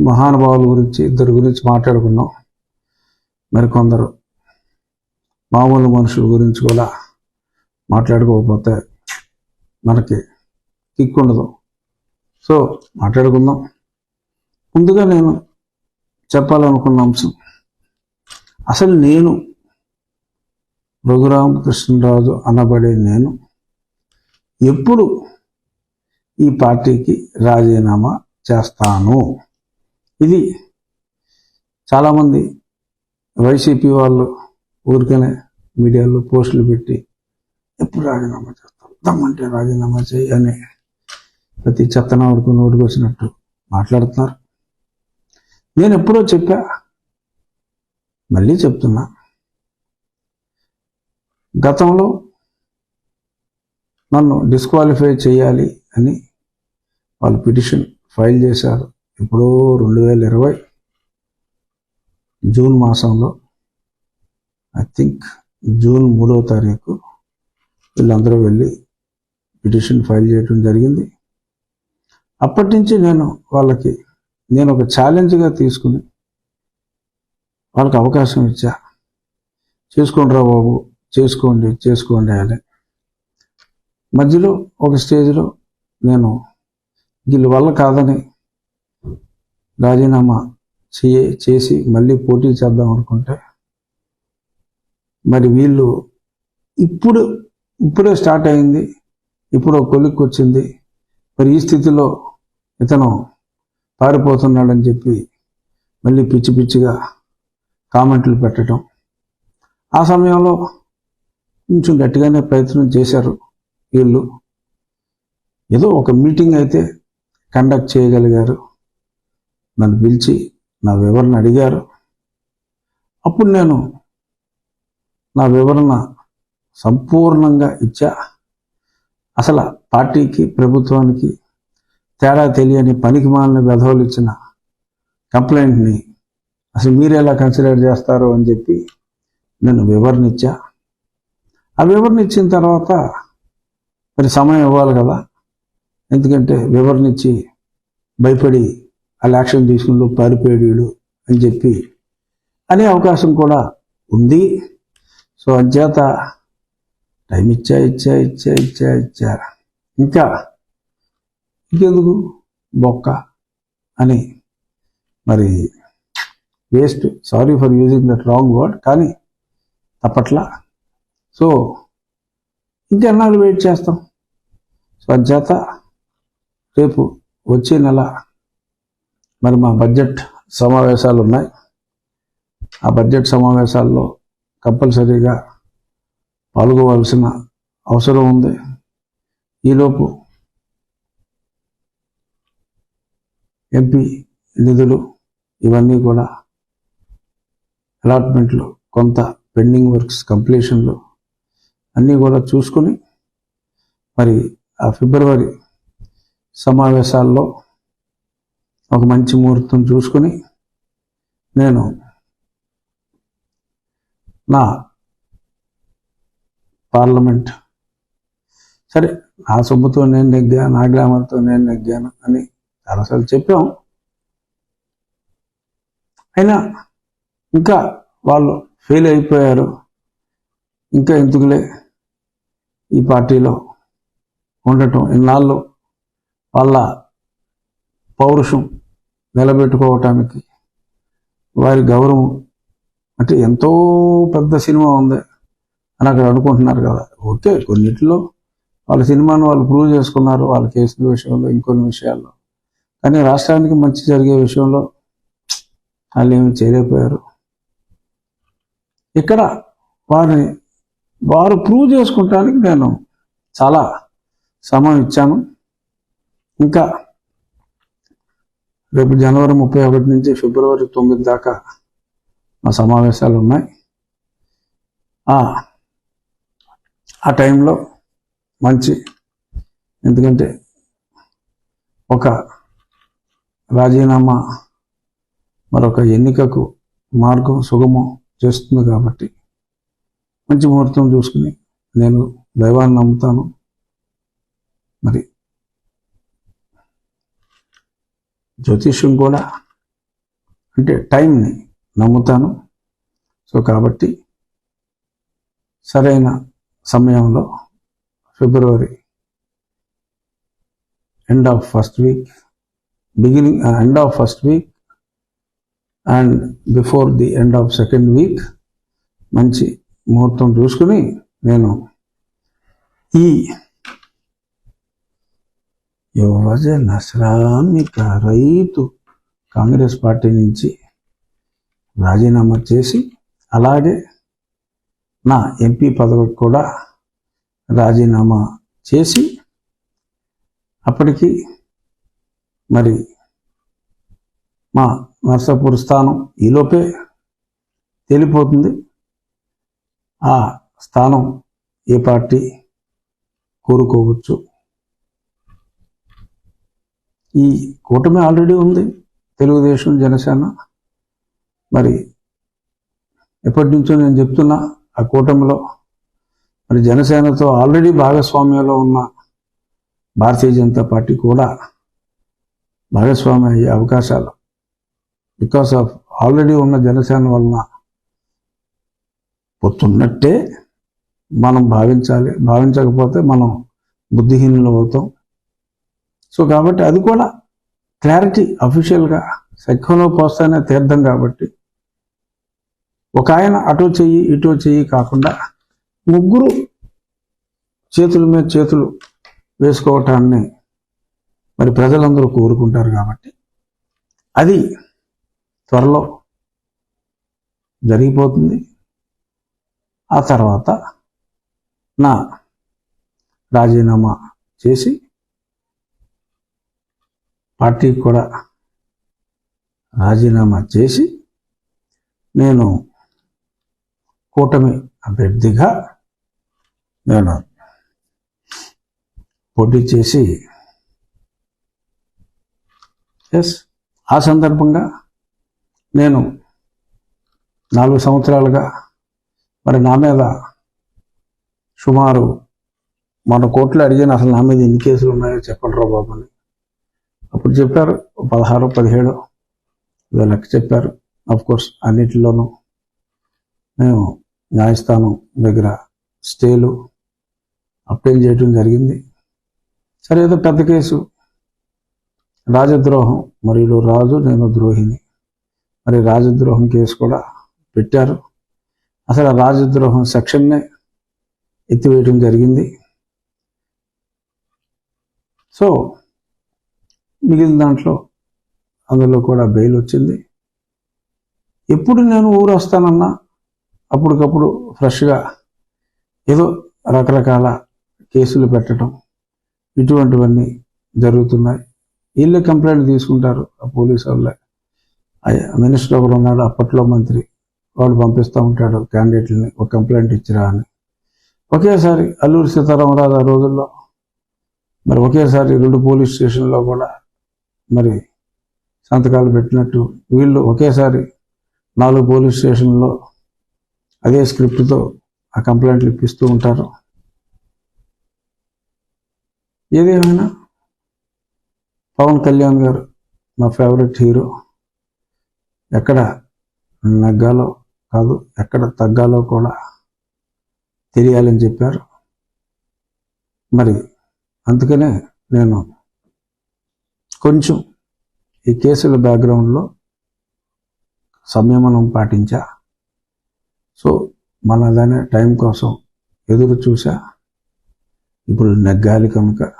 మహానుభావుల గురించి ఇద్దరు గురించి మాట్లాడుకున్నాం. మరి కొందరు మామూలు మనుషుల గురించి కూడా మాట్లాడుకోకపోతే మనకి కిక్ ఉండదు సో మాట్లాడుకుందాం. ముందుగా నేను చెప్పాలనుకున్న అంశం అసలు నేను రఘురామకృష్ణరాజు అనబడే నేను ఎప్పుడు ఈ పార్టీకి రాజీనామా చేస్తాను? ఇది చాలామంది వైసీపీ వాళ్ళు ఊరికనే మీడియాలో పోస్టులు పెట్టి ఎప్పుడు రాజీనామా చేస్తాం దమ్మంటే రాజీనామా చేయి అని ప్రతి చెత్తన వరకు నోటికి వచ్చినట్టు మాట్లాడుతున్నారు. నేను ఎప్పుడో చెప్పా మళ్ళీ చెప్తున్నా. గతంలో నన్ను డిస్క్వాలిఫై చేయాలి అని వాళ్ళు పిటిషన్ ఫైల్ చేశారు. ఎప్పుడో రెండు వేల ఇరవై జూన్ మాసంలో ఐ థింక్ జూన్ మూడవ తారీఖు వీళ్ళందరూ వెళ్ళి పిటిషన్ ఫైల్ చేయడం జరిగింది. అప్పటి నుంచి నేను వాళ్ళకి నేను ఒక ఛాలెంజ్గా తీసుకుని వాళ్ళకి అవకాశం ఇచ్చా. చేసుకోండి రా బాబు చేసుకోండి చేసుకోండి అని. మధ్యలో ఒక స్టేజ్లో నేను వీళ్ళ వల్ల కాదని రాజీనామా చేయ చేసి మళ్ళీ పోటీ చేద్దాం అనుకుంటే మరి వీళ్ళు ఇప్పుడు ఇప్పుడే స్టార్ట్ అయింది ఇప్పుడు కొలిక్కి వచ్చింది మరి ఈ స్థితిలో ఇతను పారిపోతున్నాడని చెప్పి మళ్ళీ పిచ్చి పిచ్చిగా కామెంట్లు పెట్టడం. ఆ సమయంలో కొంచెం గట్టిగానే ప్రయత్నం చేశారు వీళ్ళు. ఏదో ఒక మీటింగ్ అయితే కండక్ట్ చేయగలిగారు. నన్ను పిలిచి నా వివరణ అడిగారు. అప్పుడు నేను నా వివరణ సంపూర్ణంగా ఇచ్చా. అసలు పార్టీకి ప్రభుత్వానికి తేడా తెలియని పనికి మాలని వెధవులు ఇచ్చిన కంప్లైంట్ని అసలు మీరు ఎలా కన్సిడర్ చేస్తారు అని చెప్పి నేను వివరణ ఇచ్చా. ఆ వివరణ ఇచ్చిన తర్వాత మరి సమయం ఇవ్వాలి కదా. ఎందుకంటే వివరణ ఇచ్చి భయపడి వాళ్ళు యాక్షన్ తీసుకుని పారిపోయాడు అని చెప్పి అనే అవకాశం కూడా ఉంది. సో అంచేత టైం ఇచ్చా ఇచ్చా ఇచ్చా ఇచ్చా ఇచ్చా. ఇంకా ఇంకెందుకు? బొక్క అని. మరి waste. Sorry for using that wrong word కానీ తప్పట్లా. సో ఇంకెన్నాళ్ళు వెయిట్ చేస్తాం? సో అంచేత రేపు వచ్చే నెల మరి మా బడ్జెట్ సమావేశాలు ఉన్నాయి. ఆ బడ్జెట్ సమావేశాల్లో కంపల్సరీగా పాల్గొవలసిన అవసరం ఉంది. ఈలోపు ఎంపీ నిధులు ఇవన్నీ కూడా అలాట్మెంట్లు కొంత పెండింగ్ వర్క్స్ కంప్లీషన్లు అన్నీ కూడా చూసుకుని మరి ఆ ఫిబ్రవరి సమావేశాల్లో ఒక మంచి ముహూర్తం చూసుకుని నేను నా పార్లమెంట్ సరే నా సొమ్ముతో నేను నెగ్గా నా గ్లామర్తో నేను నెగ్గాను అని చాలాసార్లు చెప్పాం. అయినా ఇంకా వాళ్ళు ఫెయిల్ అయిపోయారు. ఇంకా ఎందుకులే ఈ పార్టీలో ఉండటం? ఇన్నాళ్ళు వాళ్ళ పౌరుషం నిలబెట్టుకోవటానికి. వారి గౌరవం అంటే ఎంతో పెద్ద సినిమా ఉంది అని అక్కడ అనుకుంటున్నారు కదా. ఓకే కొన్నిటిలో వాళ్ళ సినిమాను వాళ్ళు ప్రూవ్ చేసుకున్నారు వాళ్ళ కేసుల విషయంలో ఇంకొన్ని విషయాల్లో. కానీ రాష్ట్రానికి మంచి జరిగే విషయంలో వాళ్ళు ఏమి చేయలేకపోయారు. ఇక్కడ వారిని వారు ప్రూవ్ చేసుకుంటానికి నేను చాలా సమయం ఇచ్చాను. ఇంకా రేపు జనవరి ముప్పై ఒకటి నుంచి ఫిబ్రవరి తొమ్మిది దాకా మా సమావేశాలు ఉన్నాయి. ఆ టైంలో మంచి ఎందుకంటే ఒక రాజీనామా మరొక ఎన్నికకు మార్గం సుగమం చేస్తుంది కాబట్టి మంచి ముహూర్తం చూసుకుని నేను దైవాన్ని నమ్ముతాను. మరి జ్యోతిష్యం కూడా అంటే టైంని నమ్ముతాను. సో కాబట్టి సరైన సమయంలో February end of first week beginning end of first week and before the end of second week మంచి ముహూర్తం చూసుకుని నేను ఈ యువజన శ్రామిక రైతు కాంగ్రెస్ పార్టీ నుంచి రాజీనామా చేసి అలాగే నా ఎంపీ పదవికి కూడా రాజీనామా చేసి అప్పటికి మరి మా నర్సాపూర్ స్థానం ఈలోపే తేలిపోతుంది. ఆ స్థానం ఏ పార్టీ కోరుకోవచ్చు? ఈ కూటమి ఆల్రెడీ ఉంది. తెలుగుదేశం జనసేన. మరి ఎప్పటి నుంచో నేను చెప్తున్నా ఆ కూటమిలో. మరి జనసేనతో ఆల్రెడీ భాగస్వామ్యంలో ఉన్న భారతీయ జనతా పార్టీ కూడా భాగస్వామి అయ్యే అవకాశాలు. బికాస్ ఆఫ్ ఆల్రెడీ ఉన్న జనసేన వలన పొత్తున్నట్టే మనం భావించాలి. భావించకపోతే మనం బుద్ధిహీనులు అవుతాం. సో కాబట్టి అది కూడా క్లారిటీ అఫీషియల్గా సఖ్యంలో పోస్తానే తీర్థం కాబట్టి ఒక ఆయన అటు చెయ్యి ఇటు చెయ్యి కాకుండా ముగ్గురు చేతుల మీద చేతులు వేసుకోవటాన్ని మరి ప్రజలందరూ కోరుకుంటారు కాబట్టి అది త్వరలో జరిగిపోతుంది. ఆ తర్వాత నా రాజీనామా చేసి పార్టీకి కూడా రాజీనామా చేసి నేను కూటమి అభ్యర్థిగా నేను పోటీ చేసి ఎస్ ఆ సందర్భంగా నేను నాలుగు సంవత్సరాలుగా మరి నా మీద సుమారు మన కోర్టులో అడిగిన. అసలు నా మీద ఎన్ని కేసులు ఉన్నాయో చెప్పండి రా బాబు అని. అప్పుడు చెప్పారు పదహారు పదిహేడు ఇదో లెక్క చెప్పారు. అఫ్ కోర్స్ అన్నిటిలోనూ మేము న్యాయస్థానం దగ్గర స్టేలు అప్లై చేయడం జరిగింది. సరే ఏదో పెద్ద కేసు. రాజద్రోహం మరియు రాజు నేను ద్రోహిని. మరి రాజద్రోహం కేసు కూడా పెట్టారు. అసలు ఆ రాజద్రోహం సెక్షన్నే ఎత్తివేయడం జరిగింది. సో మిగిలిన దాంట్లో అందులో కూడా బెయిల్ వచ్చింది. ఎప్పుడు నేను ఊరు వస్తానన్నా అప్పటికప్పుడు ఫ్రెష్గా ఏదో రకరకాల కేసులు పెట్టడం ఇటువంటివన్నీ జరుగుతున్నాయి. వీళ్ళే కంప్లైంట్ తీసుకుంటారు ఆ పోలీసు వాళ్ళే. మినిస్టర్ ఒకరు ఉన్నాడు అప్పట్లో మంత్రి వాళ్ళు పంపిస్తూ ఉంటాడు క్యాండిడేట్లని ఒక కంప్లైంట్ ఇచ్చిరా అని. ఒకేసారి అల్లూరి సీతారామరాజు ఆ రోజుల్లో మరి ఒకేసారి రెండు పోలీస్ స్టేషన్లో కూడా మరి సంతకాలు పెట్టినట్టు వీళ్ళు ఒకేసారి నాలుగు పోలీస్ స్టేషన్లో అదే స్క్రిప్ట్తో ఆ కంప్లైంట్లు ఇప్పిస్తూ ఉంటారు. ఏదేమైనా? పవన్ కళ్యాణ్ గారు మా ఫేవరెట్ హీరో. ఎక్కడ నగ్గాలో కాదు ఎక్కడ తగ్గాలో కూడా తెలియాలని చెప్పారు. మరి అందుకనే నేను కొంచెం ఈ కేసుల బ్యాక్గ్రౌండ్లో సంయమనం పాటించా. సో మన దాని టైం కోసం ఎదురు చూసా ఇప్పుడు నెగ్గాలి కనుక